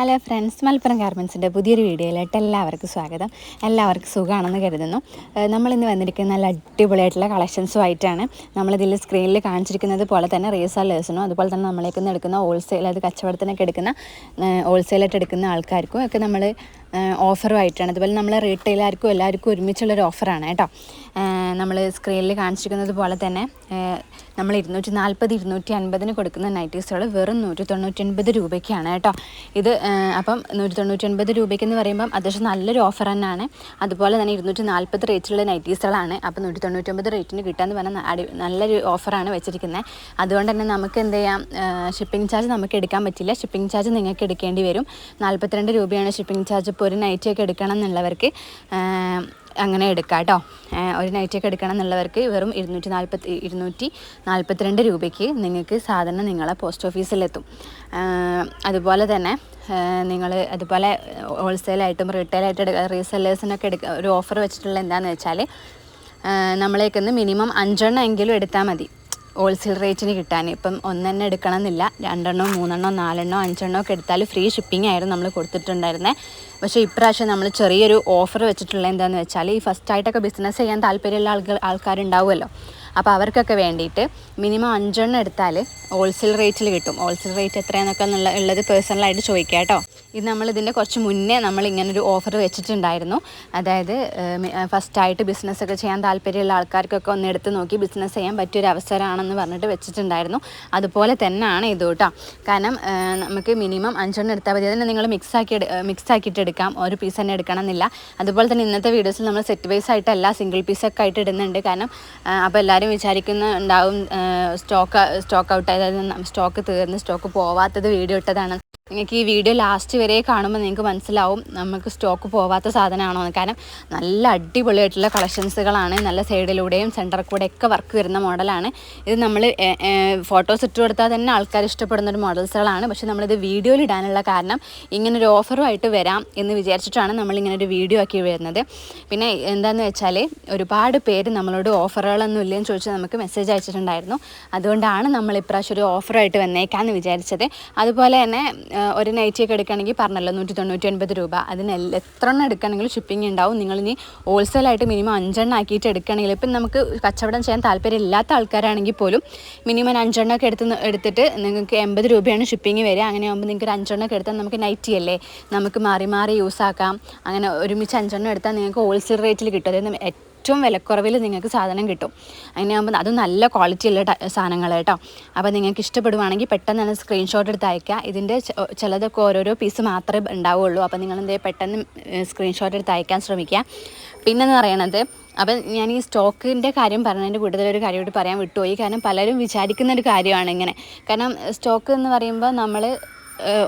Hello friends Malappuram ഗാർമെൻസിന്റെ പുതിയൊരു വീഡിയോയിലായിട്ട് എല്ലാവർക്കും സ്വാഗതം. എല്ലാവർക്കും സുഖമാണെന്ന് കരുതുന്നു. നമ്മളിന്ന് വന്നിരിക്കുന്ന നല്ല അടിപൊളിയായിട്ടുള്ള കളക്ഷൻസുമായിട്ടാണ് നമ്മളിതിൽ സ്ക്രീനിൽ കാണിച്ചിരിക്കുന്നത് പോലെ തന്നെ റീസെല്ലേഴ്സിനും അതുപോലെ തന്നെ നമ്മളേക്ക് എടുക്കുന്ന ഹോൾസെയിൽ അത് കച്ചവടത്തിനൊക്കെ എടുക്കുന്ന ഹോൾസെയിലായിട്ട് എടുക്കുന്ന ആൾക്കാർക്കും ഒക്കെ നമ്മൾ ഓഫറുമായിട്ടാണ് അതുപോലെ നമ്മൾ റീറ്റെയിലാർക്കും എല്ലാവർക്കും ഒരുമിച്ചുള്ളൊരു ഓഫറാണ് കേട്ടോ. നമ്മൾ സ്ക്രീനിൽ കാണിച്ചിരിക്കുന്നത് പോലെ തന്നെ നമ്മൾ ഇരുന്നൂറ്റി നാൽപ്പത് ഇരുന്നൂറ്റി അൻപതിന് കൊടുക്കുന്ന നൈറ്റീസുകൾ വെറും നൂറ്റി തൊണ്ണൂറ്റി ഒൻപത് രൂപയ്ക്കാണ് കേട്ടോ. ഇത് അപ്പം നൂറ്റി തൊണ്ണൂറ്റി ഒൻപത് രൂപയ്ക്ക് എന്ന് പറയുമ്പം അത്യാവശ്യം നല്ലൊരു ഓഫർ തന്നെയാണ്. അതുപോലെ തന്നെ ഇരുന്നൂറ്റി നാൽപ്പത് റേറ്റിലുള്ള നൈറ്റീസുകളാണ്. അപ്പം നൂറ്റി തൊണ്ണൂറ്റൊമ്പത് റേറ്റിന് കിട്ടാന്ന് പറഞ്ഞാൽ അടി നല്ലൊരു ഓഫറാണ് വെച്ചിരിക്കുന്നത്. അതുകൊണ്ട് തന്നെ നമുക്ക് എന്ത് ചെയ്യാം ഷിപ്പിംഗ് ചാർജ് നമുക്ക് എടുക്കാൻ പറ്റില്ല. ഷിപ്പിംഗ് ചാർജ് നിങ്ങൾക്ക് എടുക്കേണ്ടി വരും. നാൽപ്പത്തിരണ്ട് രൂപയാണ് ഷിപ്പിംഗ് ചാർജ് ഇപ്പോൾ ഒരു നൈറ്റിയൊക്കെ എടുക്കണം എന്നുള്ളവർക്ക്. അങ്ങനെ എടുക്കാം കേട്ടോ. ഒരു നൈറ്റൊക്കെ എടുക്കണം എന്നുള്ളവർക്ക് വെറും ഇരുന്നൂറ്റി നാൽപ്പത്തി ഇരുന്നൂറ്റി നാൽപ്പത്തിരണ്ട് രൂപയ്ക്ക് നിങ്ങൾക്ക് സാധനം നിങ്ങളെ പോസ്റ്റ് ഓഫീസിലെത്തും അതുപോലെ തന്നെ നിങ്ങൾ അതുപോലെ ഹോൾസെയിലായിട്ടും റീറ്റെയിലായിട്ട് എടുക്കുക റീസെല്ലേഴ്സിനൊക്കെ എടുക്കുക ഒരു ഓഫർ വെച്ചിട്ടുള്ള എന്താണെന്ന് വെച്ചാൽ നമ്മളേക്കൊന്ന് മിനിമം അഞ്ചെണ്ണം എങ്കിലും എടുത്താൽ മതി. ഹോൾസെയിൽ റേറ്റിന് കിട്ടാൻ. ഇപ്പം ഒന്നെണ്ണം എടുക്കണം എന്നില്ല രണ്ടെണ്ണോ മൂന്നെണ്ണോ നാലെണ്ണോ അഞ്ചെണ്ണോ ഒക്കെ എടുത്താൽ ഫ്രീ ഷിപ്പിംഗ് ആയിരുന്നു നമ്മൾ കൊടുത്തിട്ടുണ്ടായിരുന്നത് പക്ഷേ ഇപ്രാവശ്യം നമ്മൾ ചെറിയൊരു ഓഫർ വെച്ചിട്ടുള്ള എന്താണെന്ന് വെച്ചാൽ ഈ ഫസ്റ്റായിട്ടൊക്കെ ബിസിനസ് ചെയ്യാൻ താല്പര്യമുള്ള ആൾക്കാർ ആൾക്കാരുണ്ടാവുമല്ലോ. അപ്പോൾ അവർക്കൊക്കെ വേണ്ടിയിട്ട് മിനിമം അഞ്ചെണ്ണം എടുത്താൽ ഹോൾസെയിൽ റേറ്റിൽ കിട്ടും. ഹോൾസെയിൽ റേറ്റ് എത്രയാണെന്നൊക്കെ എന്നുള്ള ഉള്ളത് പേഴ്സണലായിട്ട് ചോദിക്കുക കേട്ടോ. ഇത് നമ്മൾ ഇതിന്റെ കുറച്ച് മുന്നേ നമ്മൾ ഇങ്ങനൊരു ഓഫർ വെച്ചിട്ടുണ്ടായിരുന്നു. അതായത് ഫസ്റ്റായിട്ട് ബിസിനസ്സൊക്കെ ചെയ്യാൻ താല്പര്യമുള്ള ആൾക്കാർക്കൊക്കെ ഒന്ന് എടുത്ത് നോക്കി ബിസിനസ് ചെയ്യാൻ പറ്റിയൊരു അവസരമാണെന്ന് പറഞ്ഞിട്ട് വെച്ചിട്ടുണ്ടായിരുന്നു. അതുപോലെ തന്നെയാണ് ഇത് കേട്ടോ. കാരണം നമുക്ക് മിനിമം അഞ്ചെണ്ണം എടുത്താൽ മതി. അതിനെ നിങ്ങൾ മിക്സ് ആക്കി മിക്സ് ആക്കിയിട്ട് എടുക്കാം. ഒരു പീസ് തന്നെ എടുക്കണം എന്നില്ല അതുപോലെ തന്നെ ഇന്നത്തെ വീഡിയോസിൽ നമ്മൾ സെറ്റ് വൈസ് ആയിട്ടല്ല സിംഗിൾ പീസൊക്കെ ആയിട്ട് ഇടുന്നുണ്ട്. കാരണം അപ്പോൾ എല്ലാവരും വിചാരിക്കുന്നുണ്ടാവും സ്റ്റോക്ക് സ്റ്റോക്ക് ഔട്ട് സ്റ്റോക്ക് തീർന്ന് സ്റ്റോക്ക് പോവാത്തത് വീഡിയോ ഇട്ടതാണ്. നിങ്ങൾക്ക് ഈ വീഡിയോ ലാസ്റ്റ് വരെ കാണുമ്പോൾ നിങ്ങൾക്ക് മനസ്സിലാവും നമുക്ക് സ്റ്റോക്ക് പോവാത്ത സാധനമാണോ എന്ന്. കാരണം നല്ല അടിപൊളിയായിട്ടുള്ള കളക്ഷൻസുകളാണ് നല്ല സൈഡിലൂടെയും സെന്ററിൽ കൂടെ ഒക്കെ വർക്ക് വരുന്ന മോഡലാണ് ഇത് നമ്മൾ ഫോട്ടോസ് ഇട്ട് കൊടുത്താൽ തന്നെ ആൾക്കാർ ഇഷ്ടപ്പെടുന്ന ഒരു മോഡൽസുകളാണ് പക്ഷേ നമ്മളിത് വീഡിയോയിൽ ഇടാനുള്ള കാരണം ഇങ്ങനൊരു ഓഫറുമായിട്ട് വരാം എന്ന് വിചാരിച്ചിട്ടാണ് നമ്മളിങ്ങനെ ഒരു വീഡിയോ ആക്കി വരുന്നത്. പിന്നെ എന്താണെന്ന് വെച്ചാൽ ഒരുപാട് പേര് നമ്മളോട് ഓഫറുകളൊന്നും ഇല്ലെന്ന് ചോദിച്ച് നമുക്ക് മെസ്സേജ് അയച്ചിട്ടുണ്ടായിരുന്നു. അതുകൊണ്ടാണ് നമ്മൾ ഇപ്രാവശ്യം ഒരു ഓഫറായിട്ട് വന്നേക്കാമെന്ന് വിചാരിച്ചത്. അതുപോലെ തന്നെ ഒരു നൈറ്റിയൊക്കെ എടുക്കുകയാണെങ്കിൽ പറഞ്ഞല്ലോ നൂറ്റി തൊണ്ണൂറ്റി ഒൻപത് രൂപ. അതിന് എത്ര എണ്ണം എടുക്കുകയാണെങ്കിലും ഷിപ്പിംഗ് ഉണ്ടാവും. നിങ്ങൾ ഇനി ഹോൾസെയിലായിട്ട് മിനിമം അഞ്ചെണ്ണം ആക്കിയിട്ട് എടുക്കുകയാണെങ്കിൽ ഇപ്പം നമുക്ക് കച്ചവടം ചെയ്യാൻ താല്പര്യം ഇല്ലാത്ത ആൾക്കാരാണെങ്കിൽ പോലും മിനിമം അഞ്ചെണ്ണം ഒക്കെ എടുത്ത് എടുത്തിട്ട് നിങ്ങൾക്ക് എൺപത് രൂപയാണ് ഷിപ്പിംഗ് വരിക. അങ്ങനെ ആകുമ്പോൾ നിങ്ങൾക്ക് ഒരു അഞ്ചെണ്ണം ഒക്കെ എടുത്താൽ നമുക്ക് നൈറ്റി അല്ലേ? നമുക്ക് മാറി മാറി യൂസ് ആക്കാം. അങ്ങനെ ഒരുമിച്ച് അഞ്ചെണ്ണം എടുത്താൽ നിങ്ങൾക്ക് ഹോൾസെയിൽ റേറ്റിൽ കിട്ടും. അതായത് ഏറ്റവും വിലക്കുറവിൽ നിങ്ങൾക്ക് സാധനം കിട്ടും. അങ്ങനെയാകുമ്പോൾ അത് നല്ല ക്വാളിറ്റി ഉള്ള ട- സാധനങ്ങൾ കേട്ടോ. അപ്പോൾ നിങ്ങൾക്ക് ഇഷ്ടപ്പെടുവാണെങ്കിൽ പെട്ടെന്ന് തന്നെ സ്ക്രീൻഷോട്ട് എടുത്ത് അയക്കുക ഇതിന്റെ ചിലതൊക്കെ ഓരോരോ പീസ് മാത്രമേ ഉണ്ടാവുള്ളൂ. അപ്പോൾ നിങ്ങൾ എന്തെങ്കിലും പെട്ടെന്ന് സ്ക്രീൻഷോട്ട് എടുത്ത് അയക്കാൻ ശ്രമിക്കുക. പിന്നെന്ന് പറയണത് അപ്പം ഞാൻ ഈ സ്റ്റോക്കിന്റെ കാര്യം പറഞ്ഞതിന്റെ കൂടുതലൊരു കാര്യമായിട്ട് പറയാൻ വിട്ടുപോയി. കാരണം പലരും വിചാരിക്കുന്ന ഒരു കാര്യമാണ് ഇങ്ങനെ. കാരണം സ്റ്റോക്ക് എന്ന് പറയുമ്പോൾ നമ്മൾ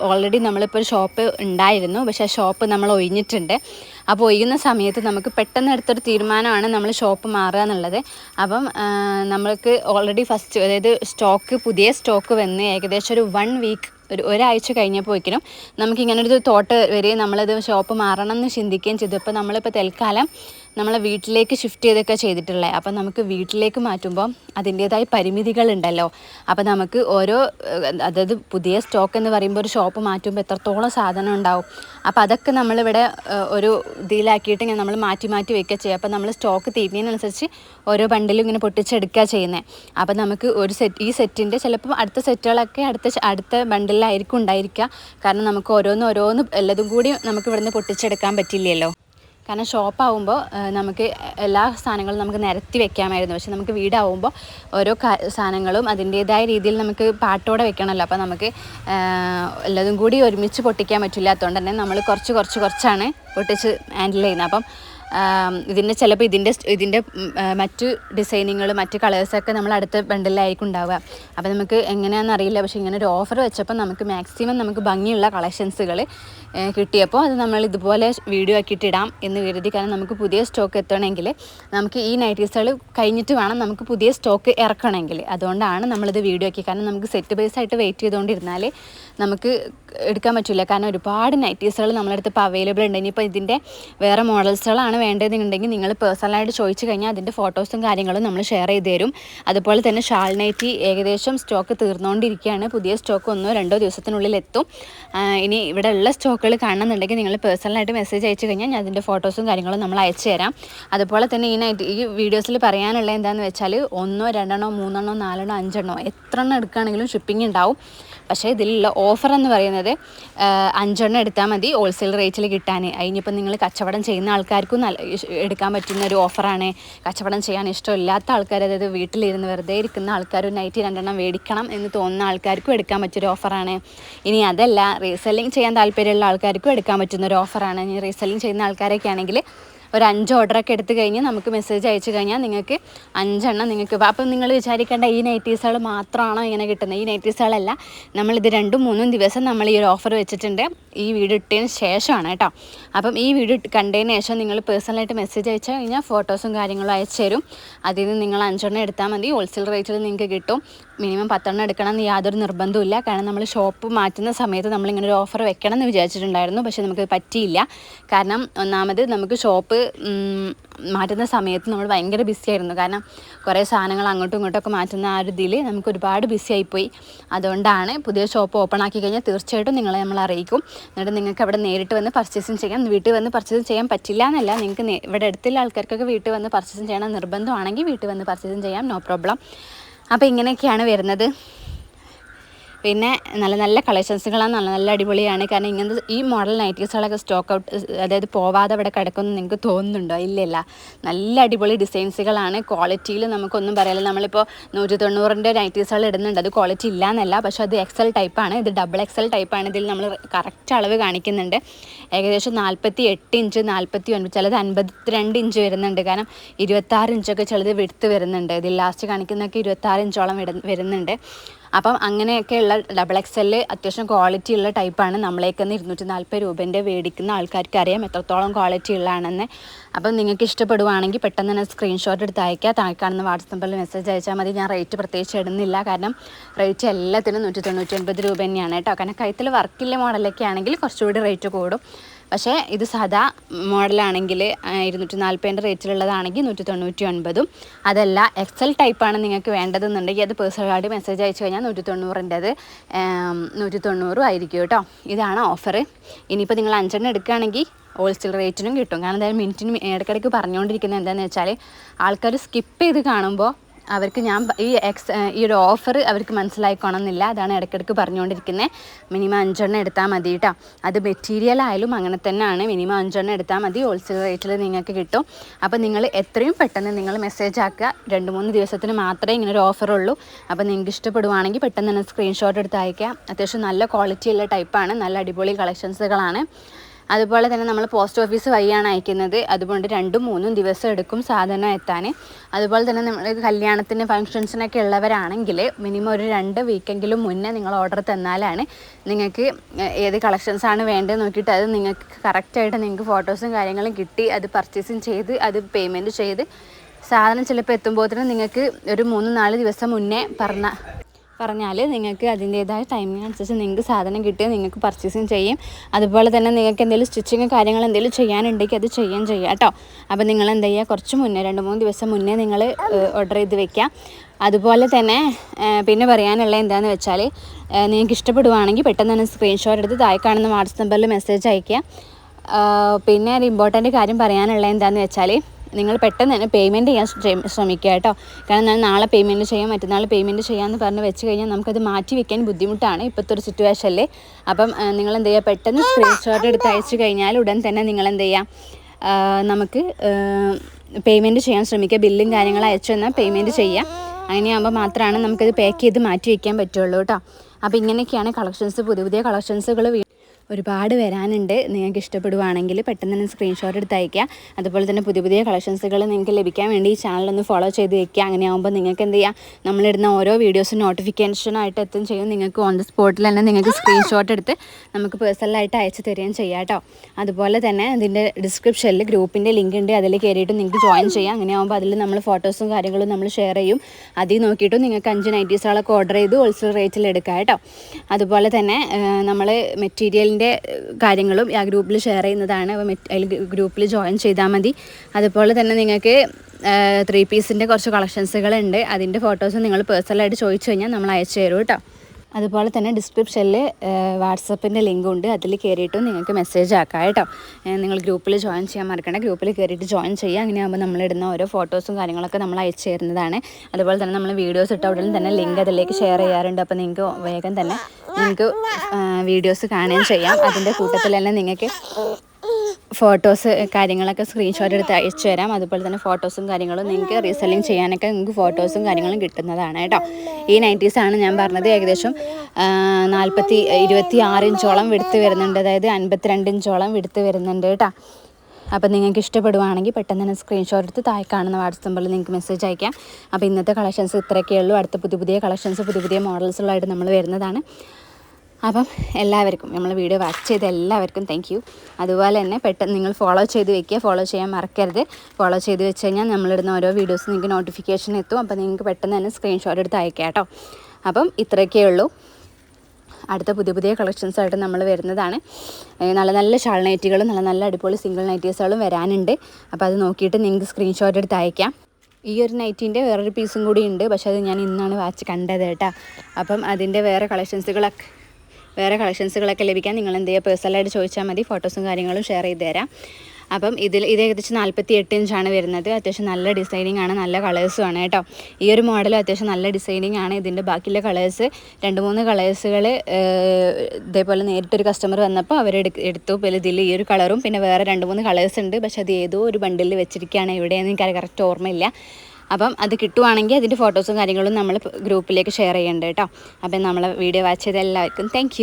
ഓൾറെഡി നമ്മളിപ്പോൾ ഒരു ഷോപ്പ് ഉണ്ടായിരുന്നു. പക്ഷേ ആ ഷോപ്പ് നമ്മൾ ഒഴിഞ്ഞിട്ടുണ്ട്. അപ്പോൾ ഒഴിയുന്ന സമയത്ത് നമുക്ക് പെട്ടെന്ന് എടുത്തൊരു തീരുമാനമാണ് നമ്മൾ ഷോപ്പ് മാറുക എന്നുള്ളത്. അപ്പം നമ്മൾക്ക് ഓൾറെഡി ഫസ്റ്റ് അതായത് സ്റ്റോക്ക് പുതിയ സ്റ്റോക്ക് വന്ന് ഏകദേശം ഒരു വൺ വീക്ക് ഒരു ഒരാഴ്ച കഴിഞ്ഞപ്പോഴേക്കിനും നമുക്കിങ്ങനൊരു തോട്ട് വരികയും നമ്മളത് ഷോപ്പ് മാറണം എന്ന് ചിന്തിക്കുകയും ചെയ്തു. അപ്പോൾ നമ്മളിപ്പോൾ തൽക്കാലം നമ്മളെ വീട്ടിലേക്ക് ഷിഫ്റ്റ് ചെയ്തൊക്കെ ചെയ്തിട്ടുള്ളത് അപ്പം നമുക്ക് വീട്ടിലേക്ക് മാറ്റുമ്പോൾ അതിന്റേതായ പരിമിതികളുണ്ടല്ലോ. അപ്പം നമുക്ക് ഓരോ അതായത് പുതിയ സ്റ്റോക്ക് എന്ന് പറയുമ്പോൾ ഒരു ഷോപ്പ് മാറ്റുമ്പോൾ എത്രത്തോളം സാധനം ഉണ്ടാവും. അപ്പോൾ അതൊക്കെ നമ്മളിവിടെ ഒരു ഇതിലാക്കിയിട്ട് ഇങ്ങനെ നമ്മൾ മാറ്റി മാറ്റി വെക്കുക ചെയ്യുക അപ്പോൾ നമ്മൾ സ്റ്റോക്ക് തീരുന്നതിനനുസരിച്ച് ഓരോ ബണ്ടിലും ഇങ്ങനെ പൊട്ടിച്ചെടുക്കുക ചെയ്യുന്നത് അപ്പോൾ നമുക്ക് ഒരു സെറ്റ് ഈ സെറ്റിന്റെ ചിലപ്പം അടുത്ത സെറ്റുകളൊക്കെ അടുത്ത അടുത്ത ബണ്ടിലായിരിക്കും ഉണ്ടായിരിക്കുക കാരണം നമുക്ക് ഓരോന്ന് ഓരോന്ന് എല്ലാതും കൂടി നമുക്ക് ഇവിടുന്ന് പൊട്ടിച്ചെടുക്കാൻ പറ്റില്ലല്ലോ. കാരണം ഷോപ്പാവുമ്പോൾ നമുക്ക് എല്ലാ സാധനങ്ങളും നമുക്ക് നിരത്തി വെക്കാമായിരുന്നു. പക്ഷെ നമുക്ക് വീടാവുമ്പോൾ ഓരോ സാധനങ്ങളും അതിന്റേതായ രീതിയിൽ നമുക്ക് പാട്ടോടെ വെക്കണമല്ലോ. അപ്പോൾ നമുക്ക് എല്ലാതും കൂടി ഒരുമിച്ച് പൊട്ടിക്കാൻ പറ്റില്ലാത്തതുകൊണ്ട് തന്നെ നമ്മൾ കുറച്ച് കുറച്ച് കുറച്ചാണ് പൊട്ടിച്ച് ഹാൻഡിൽ ചെയ്യുന്നത്. അപ്പം ഇതിന്റെ ചിലപ്പോൾ ഇതിന്റെ ഇതിന്റെ മറ്റ് ഡിസൈനിങ്ങൾ മറ്റ് കളേഴ്സൊക്കെ നമ്മൾ അടുത്ത ബണ്ടിലായിരിക്കും ഉണ്ടാവുക. അപ്പോൾ നമുക്ക് എങ്ങനെയാണെന്ന് അറിയില്ല. പക്ഷേ ഇങ്ങനെ ഒരു ഓഫർ വെച്ചപ്പോൾ നമുക്ക് മാക്സിമം നമുക്ക് ഭംഗിയുള്ള കളക്ഷൻസുകൾ കിട്ടിയപ്പോൾ അത് നമ്മൾ ഇതുപോലെ വീഡിയോ ആക്കിയിട്ട് ഇടാം എന്ന് കരുതി. കാരണം നമുക്ക് പുതിയ സ്റ്റോക്ക് എത്തണമെങ്കിൽ നമുക്ക് ഈ നൈറ്റീസുകൾ കഴിഞ്ഞിട്ട് വേണം നമുക്ക് പുതിയ സ്റ്റോക്ക് ഇറക്കണമെങ്കിൽ. അതുകൊണ്ടാണ് നമ്മളിത് വീഡിയോ ആക്കി കാരണം നമുക്ക് സെറ്റ് ബേസ് ആയിട്ട് വെയിറ്റ് ചെയ്തുകൊണ്ടിരുന്നാൽ നമുക്ക് എടുക്കാൻ പറ്റില്ല കാരണം ഒരുപാട് നൈറ്റീസുകൾ നമ്മളടുത്ത് ഇപ്പോൾ അവൈലബിൾ ഉണ്ട്. ഇനിയിപ്പോൾ ഇതിന്റെ വേറെ മോഡൽസുകളാണ് വേണ്ടതെന്നുണ്ടെങ്കിൽ നിങ്ങൾ പേഴ്സണലായിട്ട് ചോദിച്ചു കഴിഞ്ഞാൽ അതിന്റെ ഫോട്ടോസും കാര്യങ്ങളും നമ്മൾ ഷെയർ ചെയ്ത് തരും. അതുപോലെ തന്നെ ഷാൾ നൈറ്റി ഏകദേശം സ്റ്റോക്ക് തീർന്നുകൊണ്ടിരിക്കുകയാണ്. പുതിയ സ്റ്റോക്ക് ഒന്നോ രണ്ടോ ദിവസത്തിനുള്ളിൽ എത്തും. ഇനി ഇവിടെ ഉള്ള സ്റ്റോക്കുകൾ കാണണമെന്നുണ്ടെങ്കിൽ നിങ്ങൾ പേഴ്സണലായിട്ട് മെസ്സേജ് അയച്ചു കഴിഞ്ഞാൽ ഞാൻ അതിന്റെ ഫോട്ടോസും കാര്യങ്ങളും നമ്മൾ അയച്ചു തരാം. അതുപോലെ തന്നെ ഈ നൈറ്റ് ഈ വീഡിയോസിൽ പറയാനുള്ള എന്താണെന്ന് വെച്ചാൽ ഒന്നോ രണ്ടെണ്ണോ മൂന്നെണ്ണോ നാലെണ്ണോ അഞ്ചെണ്ണോ എത്ര എണ്ണം എടുക്കുകയാണെങ്കിലും ഷിപ്പിംഗ് ഉണ്ടാവും. പക്ഷേ ഇതിലുള്ള ഓഫർ എന്ന് പറയുന്നത് അഞ്ചെണ്ണം എടുത്താൽ മതി. ഹോൾസെയിൽ റേറ്റിൽ കിട്ടാൻ. അതിനിപ്പോൾ നിങ്ങൾ കച്ചവടം ചെയ്യുന്ന ആൾക്കാർക്കും എടുക്കാൻ പറ്റുന്ന ഒരു ഓഫറാണ്. കച്ചവടം ചെയ്യാൻ ഇഷ്ടമില്ലാത്ത ആൾക്കാർ അതായത് വീട്ടിലിരുന്ന് വെറുതെ ഇരിക്കുന്ന ആൾക്കാർ നൈറ്റ് രണ്ടെണ്ണം മേടിക്കണം എന്ന് തോന്നുന്ന ആൾക്കാർക്കും എടുക്കാൻ പറ്റിയൊരു ഓഫറാണ്. ഇനി അതല്ല റീസെല്ലിങ് ചെയ്യാൻ താല്പര്യമുള്ള ആൾക്കാർക്കും എടുക്കാൻ പറ്റുന്ന ഒരു ഓഫറാണ്. ഇനി റീസെല്ലിങ് ചെയ്യുന്ന ആൾക്കാരൊക്കെ ആണെങ്കിൽ ഒരു അഞ്ച് ഓർഡറൊക്കെ എടുത്തു കഴിഞ്ഞ് നമുക്ക് മെസ്സേജ് അയച്ചു കഴിഞ്ഞാൽ നിങ്ങൾക്ക് അഞ്ചെണ്ണം നിങ്ങൾക്ക് അപ്പം നിങ്ങൾ വിചാരിക്കേണ്ട ഈ നൈറ്റീസുകൾ മാത്രമാണോ ഇങ്ങനെ കിട്ടുന്നത്? ഈ നൈറ്റീസുകളല്ല നമ്മളിത് രണ്ടും മൂന്നും ദിവസം നമ്മൾ ഈ ഒരു ഓഫർ വെച്ചിട്ടുണ്ട്. ഈ വീഡിയോ ഇട്ടതിന് ശേഷമാണ് കേട്ടോ. അപ്പം ഈ വീഡിയോ കണ്ടതിന് ശേഷം നിങ്ങൾ പേഴ്സണലായിട്ട് മെസ്സേജ് അയച്ചു കഴിഞ്ഞാൽ ഫോട്ടോസും കാര്യങ്ങളും അയച്ചു തരും. അതിൽ നിന്ന് നിങ്ങൾ അഞ്ചെണ്ണം എടുത്താൽ മതി. ഹോൾസെയിൽ റേറ്റിൽ നിങ്ങൾക്ക് കിട്ടും. മിനിമം പത്തെണ്ണം എടുക്കണം എന്ന് യാതൊരു നിർബന്ധമില്ല കാരണം നമ്മൾ ഷോപ്പ് മാറ്റുന്ന സമയത്ത് നമ്മളിങ്ങനെ ഒരു ഓഫർ വെക്കണം എന്ന് വിചാരിച്ചിട്ടുണ്ടായിരുന്നു. പക്ഷേ നമുക്ക് പറ്റിയില്ല. കാരണം ഒന്നാമത് നമുക്ക് ഷോപ്പ് മാറ്റുന്ന സമയത്ത് നമ്മൾ ഭയങ്കര ബിസി ആയിരുന്നു. കാരണം കുറേ സാധനങ്ങൾ അങ്ങോട്ടും ഇങ്ങോട്ടൊക്കെ മാറ്റുന്ന ആ ഒരു ഇതിൽ നമുക്ക് ഒരുപാട് ബിസി ആയിപ്പോയി. അതുകൊണ്ടാണ് പുതിയ ഷോപ്പ് ഓപ്പൺ ആക്കി കഴിഞ്ഞാൽ തീർച്ചയായിട്ടും നിങ്ങളെ നമ്മൾ അറിയിക്കും. എന്നിട്ട് നിങ്ങൾക്ക് അവിടെ നേരിട്ട് വന്ന് പർച്ചേസിങ് ചെയ്യാം. വീട്ടിൽ വന്ന് പർച്ചേസ് ചെയ്യാൻ പറ്റില്ല എന്നല്ല. നിങ്ങൾക്ക് ഇവിടെ അടുത്തുള്ള ആൾക്കാർക്കൊക്കെ വീട്ടിൽ വന്ന് പർച്ചേസ് ചെയ്യണം നിർബന്ധമാണെങ്കിൽ വീട്ടിൽ വന്ന് പർച്ചേസിങ് ചെയ്യാം. നോ പ്രോബ്ലം അപ്പോൾ ഇങ്ങനെയൊക്കെയാണ് വരുന്നത്. പിന്നെ നല്ല നല്ല കളക്ഷൻസുകളാണ് നല്ല നല്ല അടിപൊളിയാണ്. കാരണം ഇങ്ങനത്തെ ഈ മോഡൽ നൈറ്റീസുകളൊക്കെ സ്റ്റോക്ക് ഔട്ട് അതായത് പോവാതെ അവിടെ കിടക്കുമെന്ന് നിങ്ങൾക്ക് തോന്നുന്നുണ്ടോ? ഇല്ലല്ല. നല്ല അടിപൊളി ഡിസൈൻസുകളാണ് ക്വാളിറ്റിയിൽ നമുക്കൊന്നും പറയാനില്ല. നമ്മളിപ്പോൾ നൂറ്റി തൊണ്ണൂറിന്റെ നൈറ്റീസുകൾ ഇടുന്നുണ്ട്. അത് ക്വാളിറ്റി ഇല്ല എന്നല്ല പക്ഷേ അത് എക്സൽ ടൈപ്പാണ് ഇത് ഡബിൾ എക്സൽ ടൈപ്പാണ് ഇതിൽ നമ്മൾ കറക്റ്റ് അളവ് കാണിക്കുന്നുണ്ട്. ഏകദേശം നാൽപ്പത്തി എട്ട് ഇഞ്ച് നാൽപ്പത്തി ഒൻപത് ചിലത് അൻപത്തിരണ്ട് ഇഞ്ച് വരുന്നുണ്ട്. കാരണം ഇരുപത്താറ് ഇഞ്ചൊക്കെ ചിലത് വിടുത്ത് വരുന്നുണ്ട്. ഇതിൽ ലാസ്റ്റ് കാണിക്കുന്നതൊക്കെ ഇരുപത്താറ് ഇഞ്ചോളം വരുന്നുണ്ട്. അപ്പം അങ്ങനെയൊക്കെയുള്ള ഡബിൾ എക്സ് എൽ അത്യാവശ്യം ക്വാളിറ്റി ഉള്ള ടൈപ്പാണ് നമ്മളേക്കെന്ന് ഇരുന്നൂറ്റി നാൽപ്പത് രൂപേന്റെ മേടിക്കുന്ന ആൾക്കാർക്ക് അറിയാം. എത്രത്തോളം ക്വാളിറ്റി ഉള്ളതാണെന്ന്. അപ്പം നിങ്ങൾക്ക് ഇഷ്ടപ്പെടുവാണെങ്കിൽ പെട്ടെന്ന് തന്നെ സ്ക്രീൻഷോട്ട് എടുത്ത് അയക്കുക താഴെ കാണുന്ന വാട്സപ്പ് നമ്പറിൽ മെസ്സേജ് അയച്ചാൽ മതി. ഞാൻ റേറ്റ് പ്രത്യേകിച്ച് ഇടുന്നില്ല. കാരണം റേറ്റ് എല്ലാത്തിനും നൂറ്റി തൊണ്ണൂറ്റി ഒൻപത് രൂപ തന്നെയാണ് കേട്ടോ. കാരണം കഴുത്തിൽ വർക്കില്ല മോഡലൊക്കെ ആണെങ്കിൽ കുറച്ചുകൂടി റേറ്റ് കൂടും. പക്ഷേ ഇത് സാധാ മോഡലാണെങ്കിൽ ഇരുന്നൂറ്റി നാൽപ്പതിന്റെ റേറ്റിലുള്ളതാണെങ്കിൽ നൂറ്റി തൊണ്ണൂറ്റി ഒൻപതും അതല്ല എക്സൽ ടൈപ്പാണ് നിങ്ങൾക്ക് വേണ്ടതെന്നുണ്ടെങ്കിൽ അത് പേഴ്സണലായിട്ട് മെസ്സേജ് അയച്ചു കഴിഞ്ഞാൽ നൂറ്റി തൊണ്ണൂറിന്റെത് നൂറ്റി തൊണ്ണൂറും ആയിരിക്കും കേട്ടോ. ഇതാണ് ഓഫർ ഇനിയിപ്പോൾ നിങ്ങൾ അഞ്ചെണ്ണം എടുക്കുകയാണെങ്കിൽ ഹോൾസെയിൽ റേറ്റിനും കിട്ടും. കാരണം എന്തായാലും മിനിറ്റിന് ഇടയ്ക്കിടയ്ക്ക് പറഞ്ഞുകൊണ്ടിരിക്കുന്നത് എന്താണെന്ന് വെച്ചാൽ ആൾക്കാർ സ്കിപ്പ് ചെയ്ത് കാണുമ്പോൾ അവർക്ക് ഞാൻ ഈ എക്സ് ഈ ഒരു ഓഫർ അവർക്ക് മനസ്സിലായിക്കോണമെന്നില്ല അതാണ് ഇടയ്ക്കിടയ്ക്ക് പറഞ്ഞുകൊണ്ടിരിക്കുന്നത് മിനിമം അഞ്ചെണ്ണം എടുത്താൽ മതി കേട്ടോ അത് മെറ്റീരിയൽ ആയാലും അങ്ങനെ തന്നെയാണ്. മിനിമം അഞ്ചെണ്ണം എടുത്താൽ മതി. ഹോൾസെയിൽ റേറ്റിൽ നിങ്ങൾക്ക് കിട്ടും. അപ്പോൾ നിങ്ങൾ എത്രയും പെട്ടെന്ന് നിങ്ങൾ മെസ്സേജ് ആക്കുക. രണ്ട് മൂന്ന് ദിവസത്തിന് മാത്രമേ ഇങ്ങനെ ഒരു ഉള്ളൂ. അപ്പോൾ നിങ്ങൾക്ക് ഇഷ്ടപ്പെടുവാണെങ്കിൽ പെട്ടെന്ന് തന്നെ സ്ക്രീൻഷോട്ട് എടുത്ത് അയക്കുക അത്യാവശ്യം നല്ല ക്വാളിറ്റി ഉള്ള ടൈപ്പാണ് നല്ല അടിപൊളി കളക്ഷൻസുകളാണ് അതുപോലെ തന്നെ നമ്മൾ പോസ്റ്റ് ഓഫീസ് വഴിയാണ് അയക്കുന്നത്. അതുകൊണ്ട് രണ്ടും മൂന്നും ദിവസം എടുക്കും സാധനം എത്താൻ. അതുപോലെ തന്നെ നമ്മൾ കല്യാണത്തിന് ഫങ്ഷൻസിനൊക്കെ ഉള്ളവരാണെങ്കിൽ മിനിമം ഒരു രണ്ട് വീക്കെങ്കിലും മുന്നേ നിങ്ങൾ ഓർഡർ തന്നാലാണ് നിങ്ങൾക്ക് ഏത് കളക്ഷൻസ് ആണ് വേണ്ടത് നോക്കിയിട്ട് അത് നിങ്ങൾക്ക് കറക്റ്റായിട്ട് നിങ്ങൾക്ക് ഫോട്ടോസും കാര്യങ്ങളും കിട്ടി. അത് പർച്ചേസിങ് ചെയ്ത് അത് പേയ്മെന്റ് ചെയ്ത് സാധനം ചിലപ്പോൾ എത്തുമ്പോഴത്തേനും നിങ്ങൾക്ക് ഒരു മൂന്ന് നാല് ദിവസം മുന്നേ പറഞ്ഞ പറഞ്ഞാൽ നിങ്ങൾക്ക് അതിന്റേതായ ടൈമിംഗ് അനുസരിച്ച് നിങ്ങൾക്ക് സാധനം കിട്ടുക നിങ്ങൾക്ക് പർച്ചേസിങ് ചെയ്യും. അതുപോലെ തന്നെ നിങ്ങൾക്ക് എന്തെങ്കിലും സ്റ്റിച്ചിങ് കാര്യങ്ങൾ എന്തെങ്കിലും ചെയ്യാനുണ്ടെങ്കിൽ അത് ചെയ്യാൻ ചെയ്യാം കേട്ടോ. അപ്പോൾ നിങ്ങൾ എന്ത് ചെയ്യുക? കുറച്ച് മുന്നേ രണ്ട് മൂന്ന് ദിവസം മുന്നേ നിങ്ങൾ ഓർഡർ ചെയ്ത് വെക്കാം അതുപോലെ തന്നെ പിന്നെ പറയാനുള്ള എന്താണെന്ന് വെച്ചാൽ നിങ്ങൾക്ക് ഇഷ്ടപ്പെടുവാണെങ്കിൽ പെട്ടെന്ന് തന്നെ സ്ക്രീൻഷോട്ട് എടുത്ത് താഴെ കാണുന്ന വാട്സപ്പ് നമ്പറിൽ മെസ്സേജ് അയയ്ക്കുക. പിന്നെ ഒരു ഇമ്പോർട്ടന്റ് കാര്യം പറയാനുള്ള എന്താണെന്ന് വെച്ചാൽ നിങ്ങൾ പെട്ടെന്ന് തന്നെ പേയ്മെന്റ് ചെയ്യാൻ ശ്രമി- ശ്രമിക്കുക കേട്ടോ. കാരണം ഞാൻ നാളെ പേയ്മെന്റ് ചെയ്യാം മറ്റന്നാൾ പേയ്മെന്റ് ചെയ്യാമെന്ന് പറഞ്ഞ് വെച്ച് കഴിഞ്ഞാൽ നമുക്കത് മാറ്റി വെക്കാൻ ബുദ്ധിമുട്ടാണ് ഇപ്പോഴത്തെ ഒരു സിറ്റുവേഷനിൽ അപ്പം നിങ്ങൾ എന്ത് ചെയ്യുക പെട്ടെന്ന് സ്ക്രീൻഷോട്ട് എടുത്ത് അയച്ചു കഴിഞ്ഞാൽ ഉടൻ തന്നെ നിങ്ങൾ എന്ത് ചെയ്യുക നമുക്ക് പേയ്മെന്റ് ചെയ്യാൻ ശ്രമിക്കുക. ബില്ലും കാര്യങ്ങളും അയച്ചു തന്നാൽ പേയ്മെന്റ് ചെയ്യാം. അങ്ങനെയാകുമ്പോൾ മാത്രമാണ് നമുക്കത് പാക്ക് ചെയ്ത് മാറ്റി വയ്ക്കാൻ പറ്റുള്ളൂ കേട്ടോ. അപ്പോൾ ഇങ്ങനെയൊക്കെയാണ് കളക്ഷൻസ് പുതിയ പുതിയ കളക്ഷൻസുകൾ ഒരുപാട് വരാനുണ്ട്. നിങ്ങൾക്ക് ഇഷ്ടപ്പെടുവാണെങ്കിൽ പെട്ടെന്ന് തന്നെ സ്ക്രീൻഷോട്ട് എടുത്ത് അയയ്ക്കുക അതുപോലെ തന്നെ പുതിയ പുതിയ കളക്ഷൻസുകൾ നിങ്ങൾക്ക് ലഭിക്കാൻ വേണ്ടി ഈ ചാനലൊന്ന് ഫോളോ ചെയ്ത് വെക്കുക അങ്ങനെയാകുമ്പോൾ നിങ്ങൾക്ക് എന്ത് ചെയ്യാം? നമ്മളിടുന്ന ഓരോ വീഡിയോസും നോട്ടിഫിക്കേഷനായിട്ട് എത്തും ചെയ്യും. നിങ്ങൾക്ക് ഓൺ ദി സ്പോട്ടിൽ തന്നെ നിങ്ങൾക്ക് സ്ക്രീൻഷോട്ട് എടുത്ത് നമുക്ക് പേഴ്സണലായിട്ട് അയച്ചു തരികയും ചെയ്യാം കേട്ടോ. അതുപോലെ തന്നെ ഇതിന്റെ ഡിസ്ക്രിപ്ഷനിൽ ഗ്രൂപ്പിന്റെ ലിങ്ക് ഉണ്ട്. അതിൽ കയറിയിട്ട് നിങ്ങൾക്ക് ജോയിൻ ചെയ്യാം. അങ്ങനെ ആകുമ്പോൾ അതിൽ നമ്മൾ ഫോട്ടോസും കാര്യങ്ങളും നമ്മൾ ഷെയർ ചെയ്യും. അതിൽ നോക്കിയിട്ട് നിങ്ങൾക്ക് അഞ്ച് നൈറ്റീസുകളൊക്കെ ഓർഡർ ചെയ്ത് ഹോൾസെയിൽ റേറ്റിൽ എടുക്കാം കേട്ടോ. അതുപോലെ തന്നെ നമ്മൾ മെറ്റീരിയലിന്റെ അതിന്റെ കാര്യങ്ങളും ആ ഗ്രൂപ്പിൽ ഷെയർ ചെയ്യുന്നതാണ്. അപ്പം അതിൽ ഗ്രൂപ്പിൽ ജോയിൻ ചെയ്താൽ മതി. അതുപോലെ തന്നെ നിങ്ങൾക്ക് ത്രീ പീസിന്റെ കുറച്ച് കളക്ഷൻസുകളുണ്ട്. അതിന്റെ ഫോട്ടോസ് നിങ്ങൾ പേഴ്സണലായിട്ട് ചോദിച്ചു കഴിഞ്ഞാൽ നമ്മൾ അയച്ചു തരും കേട്ടോ. അതുപോലെ തന്നെ ഡിസ്ക്രിപ്ഷനിൽ വാട്സപ്പിന്റെ ലിങ്ക് ഉണ്ട്. അതിൽ കയറിയിട്ടും നിങ്ങൾക്ക് മെസ്സേജ് ആക്കാം കേട്ടോ. നിങ്ങൾ ഗ്രൂപ്പിൽ ജോയിൻ ചെയ്യാൻ മറക്കണ്ട. ഗ്രൂപ്പിൽ കയറിയിട്ട് ജോയിൻ ചെയ്യുക. അങ്ങനെയാകുമ്പോൾ നമ്മളിടുന്ന ഓരോ ഫോട്ടോസും കാര്യങ്ങളൊക്കെ നമ്മൾ അയച്ചു തരുന്നതാണ്. അതുപോലെ തന്നെ നമ്മൾ വീഡിയോസ് ഇട്ട ഉടനെ തന്നെ ലിങ്ക് അതിലേക്ക് ഷെയർ ചെയ്യാറുണ്ട്. അപ്പോൾ നിങ്ങൾക്ക് വേഗം തന്നെ നിങ്ങൾക്ക് വീഡിയോസ് കാണുകയും ചെയ്യാം. അതിന്റെ കൂട്ടത്തിൽ തന്നെ നിങ്ങൾക്ക് ഫോട്ടോസ് കാര്യങ്ങളൊക്കെ സ്ക്രീൻഷോട്ട് എടുത്ത് അയച്ചു തരാം. അതുപോലെ തന്നെ ഫോട്ടോസും കാര്യങ്ങളും നിങ്ങൾക്ക് റീസെല്ലിങ് ചെയ്യാനൊക്കെ നിങ്ങൾക്ക് ഫോട്ടോസും കാര്യങ്ങളും കിട്ടുന്നതാണ് കേട്ടോ. ഈ നൈറ്റീസാണ് ഞാൻ പറഞ്ഞത് ഏകദേശം നാൽപ്പത്തി ഇരുപത്തി ആറ് ഇഞ്ചോളം വിടുത്ത് വരുന്നുണ്ട്. അതായത് അൻപത്തിരണ്ട് ഇഞ്ചോളം വിടുത്ത് വരുന്നുണ്ട് കേട്ടോ. അപ്പം നിങ്ങൾക്ക് ഇഷ്ടപ്പെടുവാണെങ്കിൽ പെട്ടെന്ന് തന്നെ സ്ക്രീൻഷോട്ട് എടുത്ത് താഴെ കാണുന്ന വാട്സപ്പ് നമ്പറിൽ നിങ്ങൾക്ക് മെസ്സേജ് അയക്കാം. അപ്പോൾ ഇന്നത്തെ കളക്ഷൻസ് ഇത്രയൊക്കെയുള്ളൂ അടുത്ത പുതിയ പുതിയ കളക്ഷൻസ് പുതിയ പുതിയ മോഡൽസുകളായിട്ട് നമ്മൾ വരുന്നതാണ്. അപ്പം എല്ലാവർക്കും നമ്മൾ വീഡിയോ വാച്ച് ചെയ്ത എല്ലാവർക്കും താങ്ക് യു അതുപോലെ തന്നെ പെട്ടെന്ന് നിങ്ങൾ ഫോളോ ചെയ്ത് വെക്കുക. ഫോളോ ചെയ്യാൻ മറക്കരുത്. ഫോളോ ചെയ്ത് വെച്ച് കഴിഞ്ഞാൽ നമ്മളിടുന്ന ഓരോ വീഡിയോസ് നിങ്ങൾക്ക് നോട്ടിഫിക്കേഷൻ എത്തും. അപ്പോൾ നിങ്ങൾക്ക് പെട്ടെന്ന് തന്നെ സ്ക്രീൻഷോട്ട് എടുത്ത് അയക്കാം കേട്ടോ. അപ്പം ഇത്രയൊക്കെ ഉള്ളൂ. അടുത്ത പുതിയ പുതിയ കളക്ഷൻസായിട്ട് നമ്മൾ വരുന്നതാണ്. നല്ല നല്ല ഷാൾ നൈറ്റുകളും നല്ല നല്ല അടിപൊളി സിംഗിൾ നൈറ്റീസുകളും വരാനുണ്ട്. അപ്പോൾ അത് നോക്കിയിട്ട് നിങ്ങൾക്ക് സ്ക്രീൻഷോട്ട് എടുത്ത് അയക്കാം. ഈ ഒരു നൈറ്റിന്റെ വേറൊരു പീസും കൂടി ഉണ്ട്. പക്ഷേ അത് ഞാൻ ഇന്നാണ് വാച്ച് കണ്ടത് കേട്ടോ. അപ്പം അതിന്റെ വേറെ കളക്ഷൻസുകളൊക്കെ വേറെ കളക്ഷൻസുകളൊക്കെ ലഭിക്കാൻ നിങ്ങൾ എന്ത് ചെയ്യുക പേഴ്സണലായിട്ട് ചോദിച്ചാൽ മതി. ഫോട്ടോസും കാര്യങ്ങളും ഷെയർ ചെയ്ത് തരാം. അപ്പം ഇതിൽ ഇത് ഏകദേശം നാൽപ്പത്തി എട്ട് ഇഞ്ചാണ് വരുന്നത്. അത്യാവശ്യം നല്ല ഡിസൈനിങ് ആണ് നല്ല കളേഴ്സും ആണ് കേട്ടോ. ഈ ഒരു മോഡൽ അത്യാവശ്യം നല്ല ഡിസൈനിങ് ആണ്. ഇതിന്റെ ബാക്കിയുള്ള കളേഴ്സ് രണ്ട് മൂന്ന് കളേഴ്സുകൾ ഇതേപോലെ നേരിട്ടൊരു കസ്റ്റമർ വന്നപ്പോൾ അവർ എടുത്തു. പിന്നെ ഇതിൽ ഈ ഒരു കളറും പിന്നെ വേറെ രണ്ട് മൂന്ന് കളേഴ്സ് ഉണ്ട്. പക്ഷേ അത് ഏതോ ഒരു ബണ്ടിൽ വെച്ചിരിക്കുകയാണ്. എവിടെയെന്ന് എനിക്കത് കറക്റ്റ് ഓർമ്മയില്ല. അപ്പം അത് കിട്ടുവാണെങ്കിൽ അതിന്റെ ഫോട്ടോസും കാര്യങ്ങളും നമ്മൾ ഗ്രൂപ്പിലേക്ക് ഷെയർ ചെയ്യേണ്ടത് കേട്ടോ. അപ്പം നമ്മളെ വീഡിയോ വാച്ച് ചെയ്ത എല്ലാവർക്കും താങ്ക്